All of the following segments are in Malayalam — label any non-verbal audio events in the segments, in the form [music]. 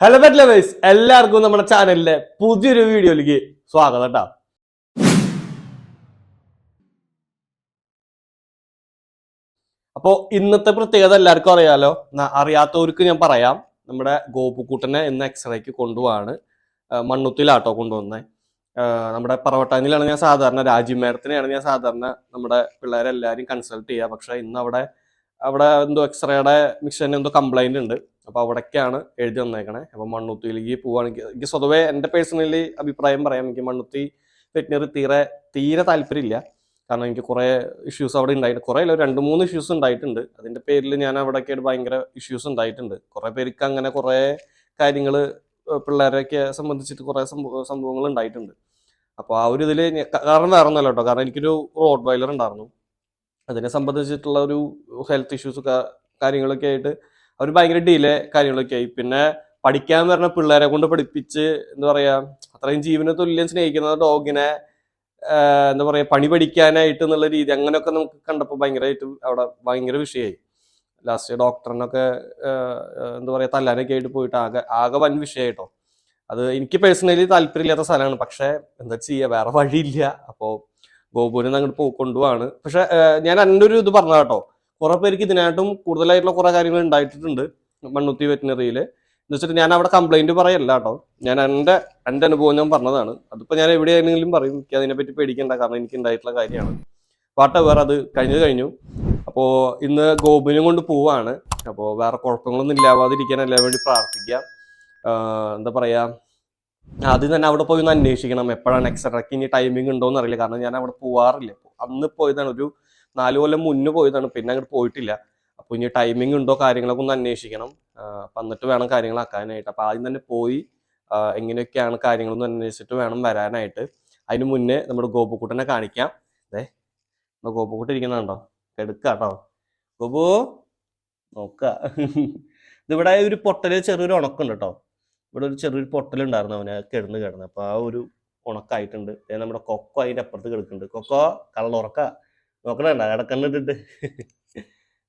ഹലോ ബെറ്റ് ലവേഴ്സ് എല്ലാവർക്കും നമ്മുടെ ചാനലിലെ പുതിയൊരു വീഡിയോയിലേക്ക് സ്വാഗതം കേട്ടോ. അപ്പോ ഇന്നത്തെ പ്രത്യേകത എല്ലാവർക്കും അറിയാലോ? അറിയാത്തവർക്ക് ഞാൻ പറയാം. നമ്മുടെ ഗോപുക്കൂട്ടനെ ഇന്ന് എക്സ്റേക്ക് കൊണ്ടുപോവാണ്. മണ്ണുത്തിലാട്ടോ കൊണ്ടുവന്നത് നമ്മുടെ പറവട്ടാനിലാണ് ഞാൻ സാധാരണ രാജീവ് മേഡത്തിനെയാണ് ഞാൻ സാധാരണ നമ്മുടെ പിള്ളേരെല്ലാവരും കൺസൾട്ട് ചെയ്യുക പക്ഷേ ഇന്ന് അവിടെ അവിടെ എന്തോ എക്സ്റേയുടെ മിഷന് എന്തോ കംപ്ലൈന്റ് ഉണ്ട്. അപ്പൊ അവിടേക്കാണ് എഴുതി വന്നേക്കണേ അപ്പോൾ മണ്ണുത്തിയിലേക്ക് പോവുകയാണെങ്കിൽ എനിക്ക് സ്വതവേ എന്റെ പേഴ്സണലി അഭിപ്രായം പറയാം. എനിക്ക് മണ്ണുത്തി വെറ്റിനറി തീരെ തീരെ താല്പര്യമില്ല. കാരണം എനിക്ക് കുറേ ഇഷ്യൂസ് അവിടെ ഉണ്ടായിട്ട് കുറെ ഇല്ല രണ്ട് മൂന്ന് ഇഷ്യൂസ് ഉണ്ടായിട്ടുണ്ട്. അതിന്റെ പേരിൽ ഞാൻ അവിടെയൊക്കെ ഭയങ്കര ഇഷ്യൂസ് ഉണ്ടായിട്ടുണ്ട്. കുറേ പേർക്ക് അങ്ങനെ കുറേ കാര്യങ്ങൾ പിള്ളേരെയൊക്കെ സംബന്ധിച്ചിട്ട് കുറെ സംഭവങ്ങൾ ഉണ്ടായിട്ടുണ്ട്. അപ്പോൾ ആ ഒരു ഇതിൽ കാരണം വേറെ ഒന്നല്ല കേട്ടോ. കാരണം എനിക്കൊരു റോഡ് വൈലർ ഉണ്ടായിരുന്നു. അതിനെ സംബന്ധിച്ചിട്ടുള്ള ഒരു ഹെൽത്ത് ഇഷ്യൂസ് കാര്യങ്ങളൊക്കെ ആയിട്ട് അവർ ഭയങ്കര ഡിലേ കാര്യങ്ങളൊക്കെ ആയി. പിന്നെ പഠിക്കാൻ വരുന്ന പിള്ളേരെ കൊണ്ട് പഠിപ്പിച്ച് എന്താ പറയാ അത്രയും ജീവനെ തുല്യം സ്നേഹിക്കുന്ന ഡോഗിനെ എന്താ പറയാ പണി പഠിക്കാനായിട്ട് എന്നുള്ള രീതി അങ്ങനെയൊക്കെ നമുക്ക് കണ്ടപ്പോൾ ഭയങ്കരമായിട്ട് അവിടെ ഭയങ്കര വിഷയമായി ലാസ്റ്റ് ഡോക്ടറിനൊക്കെ എന്താ പറയാ തല്ലാനൊക്കെ ആയിട്ട് പോയിട്ട് ആകെ ആകെ വൻ വിഷയമായിട്ടോ അത് എനിക്ക് പേഴ്സണലി താല്പര്യമില്ലാത്ത സ്ഥലമാണ്. പക്ഷെ എന്താ ചെയ്യുക വേറെ വഴിയില്ല. അപ്പോൾ ഗോപുരം അങ്ങോട്ട് കൊണ്ടുപോവാണ്. പക്ഷെ ഞാൻ എന്റെ ഒരു ഇത് പറഞ്ഞ കേട്ടോ കുറെ പേർക്ക് ഇതിനായിട്ടും കൂടുതലായിട്ടുള്ള കുറേ കാര്യങ്ങൾ ഉണ്ടായിട്ടുണ്ട് മണ്ണുത്തി വെറ്റിനറിയിൽ എന്ന് വെച്ചിട്ട് ഞാൻ അവിടെ കംപ്ലൈന്റ് പറയല്ല കേട്ടോ. ഞാൻ എന്റെ എന്റെ അനുഭവം ഞാൻ പറഞ്ഞതാണ്. അതിപ്പോൾ ഞാൻ എവിടെയാണെങ്കിലും പറയും എനിക്ക് അതിനെപ്പറ്റി പേടിക്കണ്ട കാരണം എനിക്ക് ഉണ്ടായിട്ടുള്ള കാര്യമാണ്. വാട്ട് വേറെ അത് കഴിഞ്ഞത് കഴിഞ്ഞു. അപ്പോൾ ഇന്ന് ഗോപിനും കൊണ്ട് പോവാണ്. അപ്പോൾ വേറെ കുഴപ്പങ്ങളൊന്നും ഇല്ലാവാതിരിക്കാൻ എല്ലാം വേണ്ടി പ്രാർത്ഥിക്കാം എന്താ പറയുക ആദ്യം തന്നെ അവിടെ പോയി ഒന്ന് അന്വേഷിക്കണം. എപ്പോഴാണ് എക്സ്ട്രാക്ക് ഇനി ടൈമിംഗ് ഉണ്ടോ എന്ന് അറിയില്ല കാരണം ഞാൻ അവിടെ പോവാറില്ല. അന്ന് പോയതാണ് ഒരു നാല് കൊല്ലം മുന്നേ പോയതാണ് പിന്നെ അങ്ങോട്ട് പോയിട്ടില്ല. അപ്പോൾ ഇനി ടൈമിംഗ് ഉണ്ടോ കാര്യങ്ങളൊക്കെ ഒന്ന് അന്വേഷിക്കണം. അപ്പം എന്നിട്ട് വേണം കാര്യങ്ങളാക്കാനായിട്ട് അപ്പോൾ ആദ്യം തന്നെ പോയി എങ്ങനെയൊക്കെയാണ് കാര്യങ്ങളൊന്ന് അന്വേഷിച്ചിട്ട് വേണം വരാനായിട്ട്. അതിന് മുന്നേ നമ്മുടെ ഗോപുക്കുട്ടനെ കാണിക്കാം. അതെ നമ്മുടെ ഗോപുക്കുട്ടൻ ഇരിക്കുന്നുണ്ടോ? എടുക്കാട്ടോ ഗോപു നോക്ക. ഇതിവിടെ ഒരു പൊട്ടൽ ചെറിയൊരു ഉണക്കുണ്ട് കേട്ടോ ഇവിടെ ഒരു ചെറിയൊരു പൊട്ടലുണ്ടായിരുന്നു അവന് കിടന്ന് കിടന്ന്. അപ്പോൾ ആ ഒരു ഉണക്കായിട്ടുണ്ട്. നമ്മുടെ കൊക്കോ അതിന്റെ അപ്പുറത്ത് കിടക്കുന്നുണ്ട്. കൊക്കോ കള്ളുറക്ക നോക്കണണ്ട ഇടക്കണ്ണിട്ടിട്ട്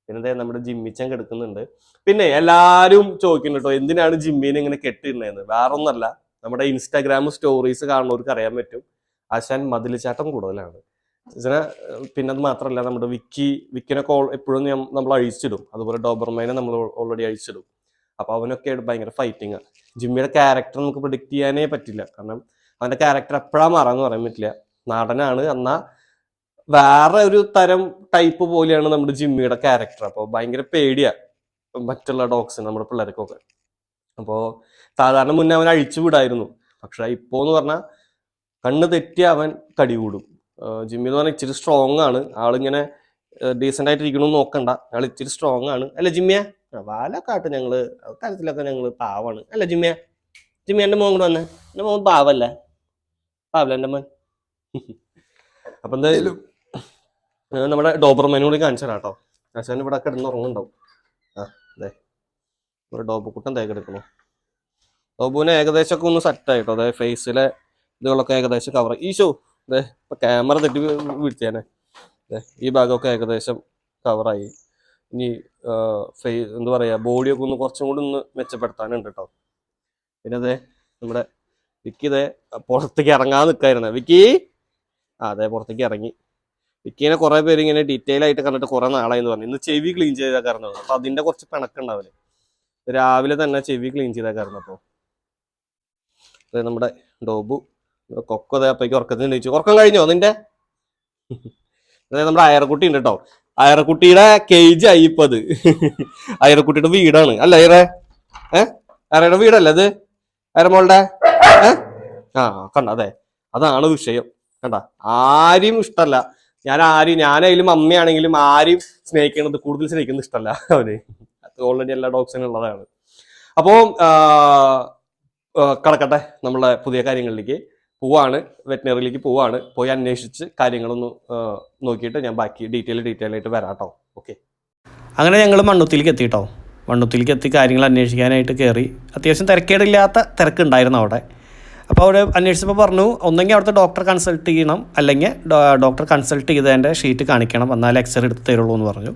പിന്നെ നമ്മുടെ ജിമ്മിച്ചൻ കിടക്കുന്നുണ്ട്. പിന്നെ എല്ലാവരും ചോദിക്കുന്നുണ്ട് കേട്ടോ എന്തിനാണ് ജിമ്മീനെ ഇങ്ങനെ കെട്ടിടുന്നതെന്ന് വേറൊന്നല്ല നമ്മുടെ ഇൻസ്റ്റാഗ്രാം സ്റ്റോറീസ് കാണുന്നവർക്ക് അറിയാൻ പറ്റും. ആശാൻ മതിലിച്ചാട്ടം കൂടുതലാണ്. പിന്നെ അത് മാത്രമല്ല നമ്മുടെ വിക്കി വിക്കിനൊക്കെ എപ്പോഴും നമ്മൾ അഴിച്ചിടും. അതുപോലെ ഡോബർമൈനെ നമ്മൾ ഓൾറെഡി അഴിച്ചിടും. അപ്പൊ അവനൊക്കെ ഭയങ്കര ഫൈറ്റിംഗ് ആണ്. ജിമ്മിയുടെ ക്യാരക്ടർ നമുക്ക് പ്രിഡിക്റ്റ് ചെയ്യാനേ പറ്റില്ല. കാരണം അവന്റെ ക്യാരക്ടർ എപ്പോഴാ മാറാന്ന് പറയാൻ പറ്റില്ല. നാടനാണ് എന്നാ വേറെ ഒരു തരം ടൈപ്പ് പോലെയാണ് നമ്മുടെ ജിമ്മിയുടെ ക്യാരക്ടർ അപ്പോൾ ഭയങ്കര പേടിയാ മറ്റുള്ള ഡോഗ്സിന് നമ്മുടെ പിള്ളേർക്കൊക്കെ. അപ്പോൾ സാധാരണ മുന്നേ അവൻ അഴിച്ചു വിടായിരുന്നു. പക്ഷെ ഇപ്പോ എന്ന് പറഞ്ഞാൽ കണ്ണ് തെറ്റി അവൻ കടി കൂടും. ജിമ്മി എന്ന് പറഞ്ഞാൽ ഇച്ചിരി സ്ട്രോങ് ആണ്. ആളിങ്ങനെ ഡീസെന്റ് ആയിട്ട് ഇരിക്കണമെന്ന് നോക്കണ്ട. ആൾ ഇച്ചിരി സ്ട്രോങ് ആണ്. അല്ല ജിമ്മിയ? വാലക്കാട്ട് ഞങ്ങൾ കാര്യത്തിലൊക്കെ ഞങ്ങൾ. പാവാണ്. അല്ല ജിമ്മിയ? ജിമ്മി എന്റെ മോൻ കൂടെ വന്നേ. എന്റെ മോൻ പാവല്ലേ? പാവല്ല എന്റെ മോൻ? [laughs] അപ്പൊ എന്തായാലും നമ്മുടെ ഡോബർമാനും കൂടി കാണിച്ചു തരാം കേട്ടോ ആശാൻ ഇവിടെ കിടന്ന് ഉറങ്ങുന്നുണ്ടാവും ആ അതെ ഒരു ഡോബുക്കുട്ടൻ തേക്ക് എടുക്കണു ഡോബുവിനെ ഏകദേശം ഒക്കെ ഒന്ന് സെറ്റ് ആയിട്ടോ. അതായത് ഫേസിലെ ഇതുകളൊക്കെ ഏകദേശം കവർ ഈശോ അതെ ഇപ്പൊ ക്യാമറ തെറ്റി വീഴ്ത്തിയാനെ അതെ ഈ ഭാഗമൊക്കെ ഏകദേശം കവറായി ഇനി ഫേ എന്താ പറയാ ബോഡിയൊക്കെ ഒന്ന് കുറച്ചും കൂടി ഒന്ന് മെച്ചപ്പെടുത്താനുണ്ട് കേട്ടോ പിന്നെ അതെ നമ്മുടെ വിക്കി ഇതേ പുറത്തേക്ക് ഇറങ്ങാൻ നിൽക്കായിരുന്നേ വിക്കി? അതെ പുറത്തേക്ക് ഇറങ്ങി. വിക്കീനെ കുറെ പേര് ഇങ്ങനെ ഡീറ്റെയിൽ ആയിട്ട് കണ്ടിട്ട് കുറെ നാളായി എന്ന് പറഞ്ഞു. ഇന്ന് ചെവി ക്ലീൻ ചെയ്താൽ കാരണം അപ്പൊ അതിന്റെ കുറച്ച് പിണക്കുണ്ടാവില്ലേ രാവിലെ തന്നെ ചെവി ക്ലീൻ ചെയ്താൽ കാരണം അപ്പൊ. അതെ നമ്മുടെ ഡോബു കൊക്കോ അതെ അപ്പേക്ക് ഉറക്കത്തിന് ചോദിച്ചു ഉറക്കം കഴിഞ്ഞോ നിന്റെ? അതെ നമ്മുടെ അയറക്കുട്ടി ഉണ്ട് കേട്ടോ അയറക്കുട്ടിയുടെ കേജ് ആയി ഇപ്പൊ അത്. അയറക്കുട്ടിയുടെ വീടാണ്. അല്ല അയറേ? ഏ? അയറയുടെ വീടല്ലേ അത്? അയറമോളുടെ ഏ? ആ കണ്ട? അതെ. അതാണ് വിഷയം. കണ്ട? ആരും ഇഷ്ടമല്ല ഞാൻ ആരും ഞാനായാലും അമ്മയാണെങ്കിലും ആരും സ്നേഹിക്കുന്നത് കൂടുതൽ സ്നേഹിക്കുന്നത് ഇഷ്ടമല്ല അവന്. അത് ഓൾറെഡി എല്ലാ ഡോഗ്സിനും ഉള്ളതാണ്. അപ്പോൾ കടക്കട്ടെ നമ്മളെ പുതിയ കാര്യങ്ങളിലേക്ക് പോവാണ്. വെറ്റിനറിയിലേക്ക് പോവാണ്. പോയി അന്വേഷിച്ച് കാര്യങ്ങളൊന്ന് നോക്കിയിട്ട് ഞാൻ ബാക്കി ഡീറ്റെയിൽ ഡീറ്റെയിൽ ആയിട്ട് വരാം കേട്ടോ ഓക്കെ അങ്ങനെ ഞങ്ങൾ മണ്ണുത്തിലേക്ക് എത്തിട്ടോ മണ്ണുത്തിലേക്ക് എത്തി കാര്യങ്ങൾ അന്വേഷിക്കാനായിട്ട് കയറി അത്യാവശ്യം തിരക്കേടില്ലാത്ത തിരക്കുണ്ടായിരുന്നു അവിടെ. അപ്പോൾ അവിടെ അന്വേഷിച്ചപ്പോൾ പറഞ്ഞു ഒന്നെങ്കിൽ അവിടുത്തെ ഡോക്ടർ കൺസൾട്ട് ചെയ്യണം അല്ലെങ്കിൽ ഡോക്ടർ കൺസൾട്ട് ചെയ്തതിന്റെ ഷീറ്റ് കാണിക്കണം എന്നാൽ എക്സ്റേ എടുത്ത് തരുള്ളൂ എന്ന് പറഞ്ഞു.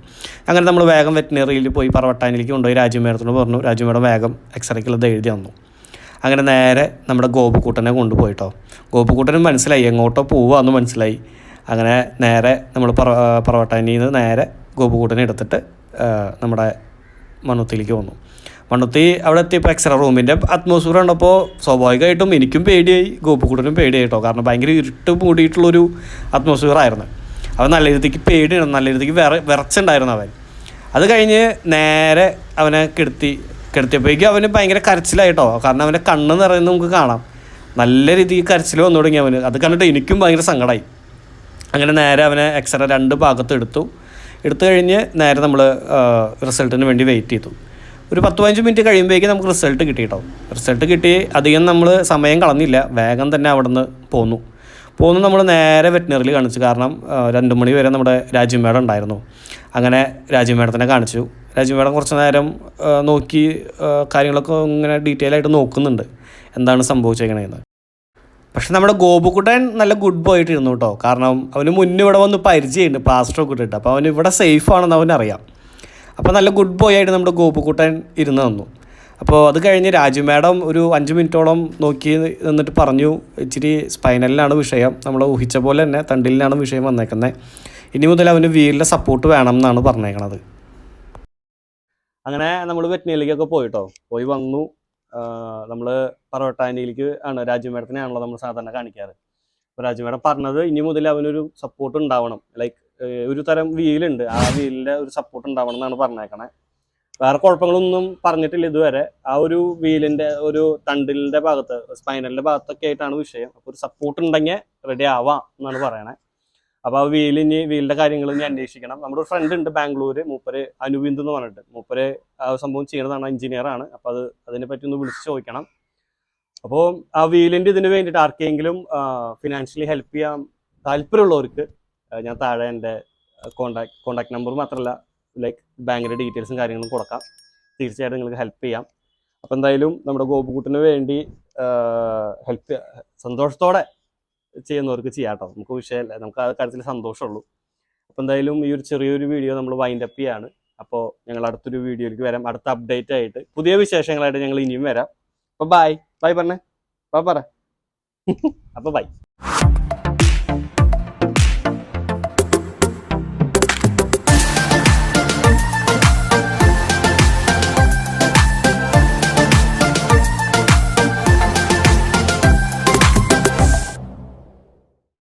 അങ്ങനെ നമ്മൾ വേഗം വെറ്റിനറിയിൽ പോയി പറവട്ടാനിലേക്ക് കൊണ്ടുപോയി രാജു മേഡത്തിനോട് പറഞ്ഞു രാജു മേഡം വേഗം എക്സ്റേക്കുള്ളത് എഴുതി തന്നു. അങ്ങനെ നേരെ നമ്മുടെ ഗോപുക്കൂട്ടനെ കൊണ്ടുപോയിട്ടോ. ഗോപുക്കൂട്ടന് മനസ്സിലായി എങ്ങോട്ടോ പോവാന്ന് മനസ്സിലായി. അങ്ങനെ നേരെ നമ്മൾ പറ പറവട്ടാനിയിൽ നിന്ന് നേരെ ഗോപുക്കൂട്ടനെ എടുത്തിട്ട് നമ്മുടെ മണ്ണുത്തിയിലേക്ക് വന്നു. മണ്ണുത്തി അവിടെ എത്തിയപ്പോൾ എക്സ്ട്രാ റൂമിന്റെ അറ്റ്മോസ്ഫിയർ കണ്ടപ്പോൾ സ്വാഭാവികമായിട്ടും എനിക്കും പേടിയായി. ഗോപുക്കൂട്ടനും പേടിയായിട്ടോ കാരണം ഭയങ്കര ഇരുട്ട് മൂടിയിട്ടുള്ളൊരു അറ്റ്മോസ്ഫിയർ ആയിരുന്നു. അവൻ നല്ല രീതിക്ക് പേടിയാണ്. നല്ല രീതിക്ക് വിറ വിറച്ചുണ്ടായിരുന്നു അവൻ. അത് കഴിഞ്ഞ് നേരെ അവനെ കിടത്തി കിടത്തിയപ്പോഴേക്കും അവന് ഭയങ്കര കരച്ചിലായിട്ടോ കാരണം അവന്റെ കണ്ണ് നിറയുന്നത് നമുക്ക് കാണാം. നല്ല രീതിക്ക് കരച്ചിൽ വന്നു തുടങ്ങി അവന്. അത് കണ്ടിട്ട് എനിക്കും ഭയങ്കര സങ്കടമായി അങ്ങനെ നേരെ അവനെ എക്സ്റേ രണ്ട് ഭാഗത്ത് എടുത്തു. എടുത്തു കഴിഞ്ഞ് നേരെ നമ്മൾ റിസൾട്ടിന് വേണ്ടി വെയിറ്റ് ചെയ്തു. ഒരു പത്ത് പതിനഞ്ച് മിനിറ്റ് കഴിയുമ്പോഴേക്കും നമുക്ക് റിസൾട്ട് കിട്ടി കേട്ടോ റിസൾട്ട് കിട്ടി അധികം നമ്മൾ സമയം കളഞ്ഞില്ല. വേഗം തന്നെ അവിടെ നിന്ന് പോന്നു. പോന്നു നമ്മൾ നേരെ വെറ്റിനറിയിൽ കാണിച്ചു. കാരണം രണ്ട് മണി വരെ നമ്മുടെ രാജീവ് മേഡം ഉണ്ടായിരുന്നു. അങ്ങനെ രാജീവ് മേഡത്തിനെ കാണിച്ചു. രാജീവ് മേഡം കുറച്ച് നേരം നോക്കി കാര്യങ്ങളൊക്കെ ഇങ്ങനെ ഡീറ്റെയിൽ ആയിട്ട് നോക്കുന്നുണ്ട്. എന്താണ് സംഭവിച്ചേക്കണേന്ന്. പക്ഷെ നമ്മുടെ ഗോപുക്കുട്ടൻ നല്ല ഗുഡ് ബോയ് ആയിട്ട് ഇരുന്നു കേട്ടോ കാരണം അവന് മുന്നേ ഇവിടെ വന്ന് പരിചയമുണ്ട് പ്ലാസ്റ്റർ ഒക്കെ ഇട്ടിട്ട് അപ്പോൾ അവന് ഇവിടെ സേഫ് ആണെന്ന് അവനറിയാം അപ്പോൾ നല്ല ഗുഡ് ബോയ് ആയിട്ട് നമ്മുടെ ഗോപുക്കുട്ടൻ ഇരുന്ന് തന്നു അപ്പോൾ അത് കഴിഞ്ഞ് രാജു മാഡം ഒരു അഞ്ച് മിനിറ്റോളം നോക്കി നിന്നിട്ട് പറഞ്ഞു ഇച്ചിരി സ്പൈനലിനാണ് വിഷയം. നമ്മൾ ഊഹിച്ച പോലെ തന്നെ തണ്ടിലിനാണ് വിഷയം വന്നേക്കുന്നത് ഇനി മുതൽ അവന് വീലിന്റെ സപ്പോർട്ട് വേണം എന്നാണ് പറഞ്ഞേക്കണത്. അങ്ങനെ നമ്മൾ വെറ്റിനയിലേക്കൊക്കെ പോയിട്ടോ. പോയി വന്നു. നമ്മൾ പറവട്ടാനിയിലേക്ക് ആണ് രാജു മേഡത്തിനെയാണല്ലോ നമ്മൾ സാധാരണ കാണിക്കാറ്. അപ്പോൾ രാജു മേഡം പറഞ്ഞത് ഇനി മുതൽ അവനൊരു സപ്പോർട്ട് ഉണ്ടാവണം. ലൈക്ക് ഒരു തരം വീലുണ്ട്. ആ വീലിന്റെ ഒരു സപ്പോർട്ട് ഉണ്ടാവണം എന്നാണ് പറഞ്ഞേക്കണേ. വേറെ കുഴപ്പങ്ങളൊന്നും പറഞ്ഞിട്ടില്ല ഇതുവരെ. ആ ഒരു വീലിന്റെ ഒരു തണ്ടിലിന്റെ ഭാഗത്ത് സ്പൈനലിന്റെ ഭാഗത്തൊക്കെ ആയിട്ടാണ് വിഷയം. അപ്പോൾ ഒരു സപ്പോർട്ട് ഉണ്ടെങ്കിൽ റെഡി ആവാം എന്നാണ് പറയണേ. അപ്പോൾ ആ വീൽ ഇനി വീലിന്റെ കാര്യങ്ങൾ ഇനി അന്വേഷിക്കണം. നമ്മുടെ ഒരു ഫ്രണ്ട് ഉണ്ട് ബാംഗ്ലൂര് മൂപ്പര് അനുവിന്ദ് എന്ന് പറഞ്ഞിട്ട്. മൂപ്പര് ആ സംഭവം ചെയ്യണതാണ് എഞ്ചിനീയർ ആണ്. അപ്പോൾ അത് അതിനെ പറ്റി ഒന്ന് വിളിച്ച് ചോദിക്കണം. അപ്പോൾ ആ വീലിന്റെ ഇതിന് വേണ്ടിട്ട് ആർക്കെങ്കിലും ഫിനാൻഷ്യലി ഹെൽപ്പ് ചെയ്യാൻ താല്പര്യമുള്ളവർക്ക് ഞാൻ താഴെ എന്റെ കോണ്ടാക്ട് കോണ്ടാക്ട് നമ്പർ മാത്രമല്ല ലൈക്ക് ബാങ്കിന്റെ ഡീറ്റെയിൽസും കാര്യങ്ങളും കൊടുക്കാം. തീർച്ചയായിട്ടും നിങ്ങൾക്ക് ഹെൽപ്പ് ചെയ്യാം. അപ്പോൾ എന്തായാലും നമ്മുടെ ഗോപുകൂട്ടിന് വേണ്ടി ഹെൽപ്പ് സന്തോഷത്തോടെ ചെയ്യുന്നവർക്ക് ചെയ്യാം കേട്ടോ നമുക്ക് വിഷയമല്ല നമുക്ക് ആ കാര്യത്തിൽ സന്തോഷമുള്ളൂ. അപ്പോൾ എന്തായാലും ഈ ഒരു ചെറിയൊരു വീഡിയോ നമ്മൾ വൈൻഡ് അപ്പ് ചെയ്യാണ്. അപ്പോൾ ഞങ്ങൾ അടുത്തൊരു വീഡിയോയിലേക്ക് വരാം. അടുത്ത അപ്ഡേറ്റ് ആയിട്ട് പുതിയ വിശേഷങ്ങളായിട്ട് ഞങ്ങൾ ഇനിയും വരാം. അപ്പോൾ ബൈ ബൈ പറഞ്ഞേ. ബൈ പറ. [laughs] അപ്പോൾ ബൈ